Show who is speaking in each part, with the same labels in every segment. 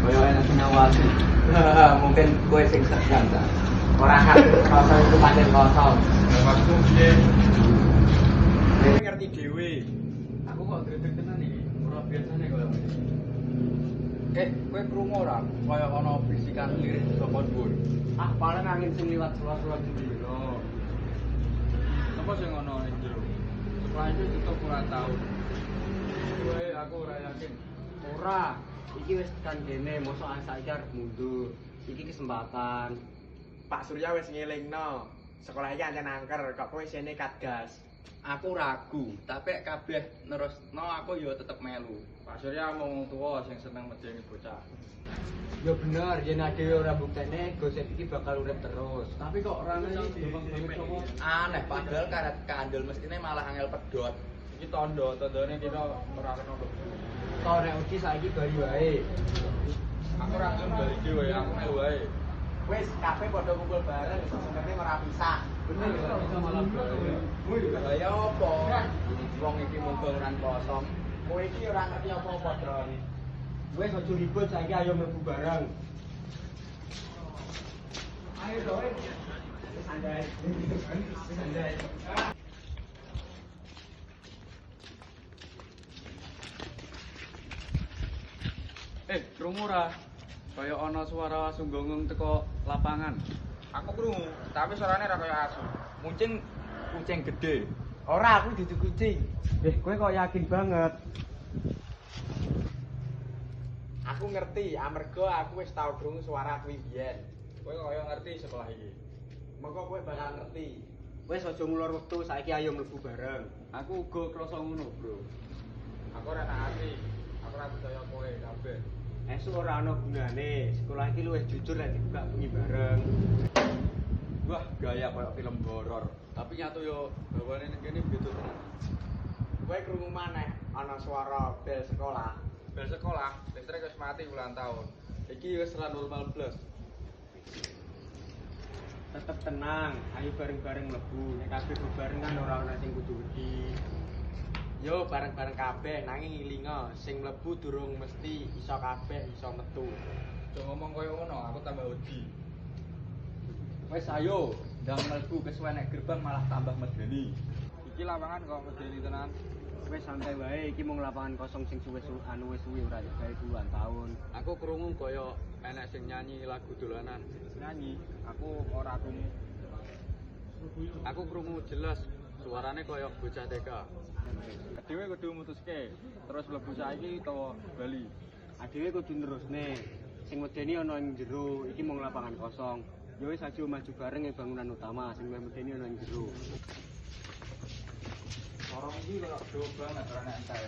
Speaker 1: ngawasi. Mungkin kowe sing segan ta. Ora kosong itu pancen kosong.
Speaker 2: Maksudku piye? Kowe ngerti dhewe.
Speaker 1: Aku kok gredeg tenan iki. Ora biasane kok.
Speaker 2: Eh, kowe krungu ora kaya ana bisikan lirik saka dhuwur?
Speaker 1: Ah, paling angin sing liwat sela-sela jendela.
Speaker 2: Apa sing ana ning jero? Setelah itu tutup ora tau. Kowe aku ora yakin.
Speaker 1: Ora, iki wis tekan kene, mosok saiki arep mundur. Iki kesempatan.
Speaker 3: Pak Surya wis ngelingno. Sekolah iki ancen angker, kok kowe isine katgas.
Speaker 2: Aku ragu, tapi kabeh nerusno aku ya tetep melu. Pak Surya mau wong tuwa sing seneng medeni bocah.
Speaker 1: Ya bener, yen ade ora buktene gosip iki bakal urip terus. Tapi kok ora coba.
Speaker 2: Aneh, padahal karet kandel mestine malah angel pedot. Iki tondo, tondone kita ora kena
Speaker 1: Kok nek ugi saiki bali wae.
Speaker 2: Aku ora gelem bali iki wae, aku melu wae.
Speaker 3: Wis kabeh padha kumpul bareng, sebenarnya ora pisah.
Speaker 1: Bener kok bisa malah bali.
Speaker 2: Lah ya apa? Wong iki mung bangunan kosong.
Speaker 3: Kowe iki ora ngerti apa-apa, Dron.
Speaker 1: Wes aja ribut saiki ayo mlebu bareng. Ayo dong. Santai. Santai.
Speaker 2: Eh, krungu ora? Kaya ana suara sunggongung teko lapangan. Aku krungu, tapi suarane ora kaya asu. Muncing kucing gede.
Speaker 3: Ora aku dudu kucing.
Speaker 1: Eh, kowe kok yakin banget?
Speaker 3: Aku ngerti, amarga aku wis tau krungu suara kuwi biyen.
Speaker 2: Kowe kaya ngerti sekolah iki.
Speaker 3: Mengko kowe bakal ngerti.
Speaker 1: Wes aja ngulur wektu, saiki ayo mlebu bareng.
Speaker 2: Aku uga krasa ngono, Bro. Aku ora tak ati. Aku ora percaya kowe kabeh.
Speaker 1: Esuk ora ana gunane, sekolah iki luwih jujur lan dibuka bengi bareng.
Speaker 2: Wah, gaya kaya film horor. Tapi nyatu yo bawane ning kene beda tenan.
Speaker 3: Kowe krungu maneh ana suara bel sekolah.
Speaker 2: Bel sekolah, listrik wis mati ulang tahun. Iki wis ora normal blas.
Speaker 1: Tetep tenang, ayo bareng-bareng mlebu. Nek kabeh bebarengan ora ana sing kudu wedi.
Speaker 3: Yo bareng-bareng kabeh nanging ilinga sing mlebu durung mesti iso kabeh iso metu.
Speaker 2: Aja ngomong kaya ngono, aku tambah wedi.
Speaker 1: Wes ayo.
Speaker 2: Ndang mlebu kesuwen nek gerbang malah tambah medeni. Iki lapangan kok medeni tenan.
Speaker 1: Wes santai wae, iki mung lapangan kosong sing suwe su anu wis suwe ora gawe puluhan tahun.
Speaker 2: Aku krungu kaya enek sing nyanyi lagu dolanan.
Speaker 1: Nyanyi, aku ora krungu.
Speaker 2: Aku krungu jelas suarane kaya bocah TK. Kudu mutuske, terus mlebu saiki utawa bali.
Speaker 1: Adewe kudu nerusne. Sing medeni ana ing jero, iki mung lapangan kosong. Ya wis aja maju bareng ing bangunan utama, sing medeni ana ing jero.
Speaker 2: Orang iki kaya do banget ora nek entek.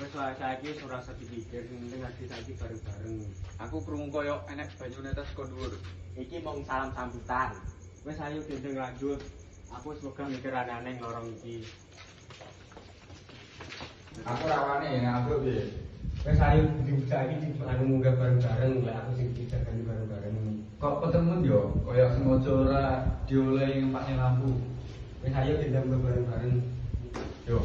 Speaker 1: Wes wae saiki wis ora usah dipikir, sing penting ade saiki bareng-bareng.
Speaker 2: Aku krungu kaya enek banyune tes kon dhuwur.
Speaker 1: Iki mung salam sambutan. Wes ayo dendeng lanjut. Aku wis megang mikir aneh-aneh lorong iki.
Speaker 2: Aku rawane nek aku piye?
Speaker 1: Wes ayo diucap iki anu munggah bareng-bareng, lek aku sing dijaga bareng-bareng.
Speaker 2: Kok ketemun yo kaya sengaja ora diolehi ngempakne lampu.
Speaker 1: Wes ayo dendeng bareng-bareng.
Speaker 2: Yo.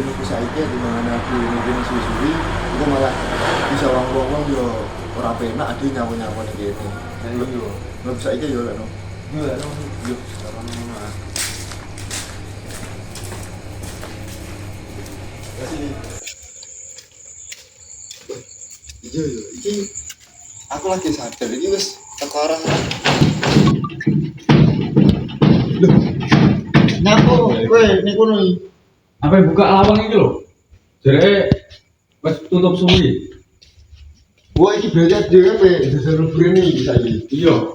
Speaker 4: nunggu saiki di mana ade nunggu suwi-suwi iku malah bisa wong-wong yo ora penak ade nyawa-nyawa ning kene
Speaker 2: Ayo yo.
Speaker 4: Belum saiki yo lek no.
Speaker 2: Yo lek no.
Speaker 4: Yo.
Speaker 2: Carane ngono ah.
Speaker 4: Ya iya iya iki aku lagi sadar iki wis teko arah Loh, nyapa kowe ning kono
Speaker 2: Apa buka lawang iki lho? Jere wis tutup suwi.
Speaker 4: Iki berarti dhewe pe dasar brene iki saiki.
Speaker 2: Iya.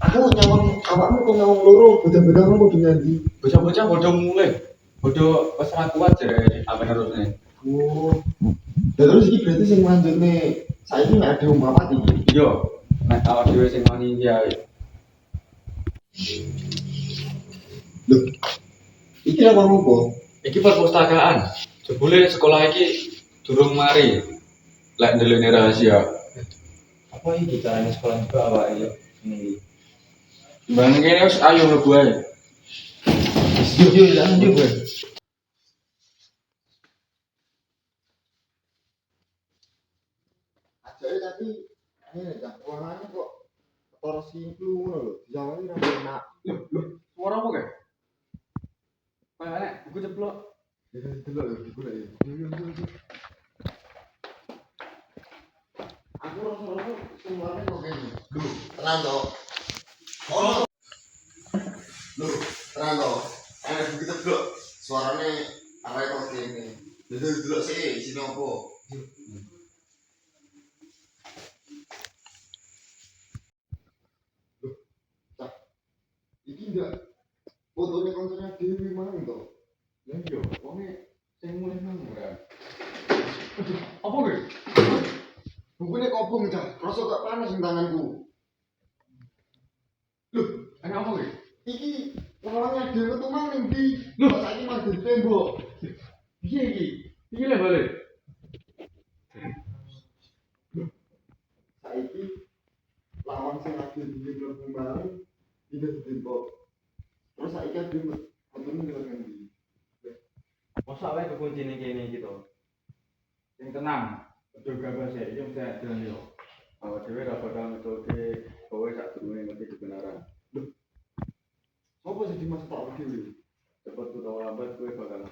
Speaker 4: Aku nyawang awakmu kok nyawang loro, beda-beda kamu kudu nyandi.
Speaker 2: Bocah-bocah bodoh mulai. Bodoh wis ra kuat jere apa harusnya.
Speaker 4: Oh. Ya terus iki berarti sing lanjutne saiki nek ada umpamat iki.
Speaker 2: Iya. Nek awak dhewe sing wani ae.
Speaker 4: Loh. Iki apa apa?
Speaker 2: Iki perpustakaan. Jebule sekolah iki durung mari. Lek ndelene rahasia.
Speaker 3: Apa iki carane sekolah juga awak ya? Ini.
Speaker 2: Bang kene wis ayo mlebu ae.
Speaker 3: Yuk yuk jangan yuk.
Speaker 4: Ajake tapi ngene dah, kok ketara simplu ngono lho. Dijawani ra enak.
Speaker 2: Suara apa kae? Kayak nek buku ceplok.
Speaker 4: Ya delok digolek ya. Yo yo yo. Aku rasa-rasa kok kene. Lho, tenang to. Ono. Lho, tenang to. Eh begitu delok suarane arek kok kene. Lha delok sih isine opo. Loh, Cak. Iki enggak fotone konconya Dewi mang to.
Speaker 2: Ya iya, wonge sing mulih nang ora. Apa kae?
Speaker 4: Bukunya kobong cah, rasa gak panas ning tanganku. Loh,
Speaker 2: apa kae?
Speaker 4: iki lawangnya Dewi tuh mang ning ndi? Loh, saiki mang di tembok.
Speaker 2: Piye iki? Iki le balik.
Speaker 4: Saiki lawang sing lagi di mlebu mang iki di tembok. Terus saiki ada fotone ning ngendi?
Speaker 3: Masa wae kekuncine kene iki to.
Speaker 2: Sing tenang. Aja gabah sik, iki mesti adan yo. Awak dhewe ra bakal ngetulke kowe sak durunge ngerti kebenaran.
Speaker 4: Apa sih dimaksud tak Dewi?
Speaker 2: Utawa lambat kowe bakal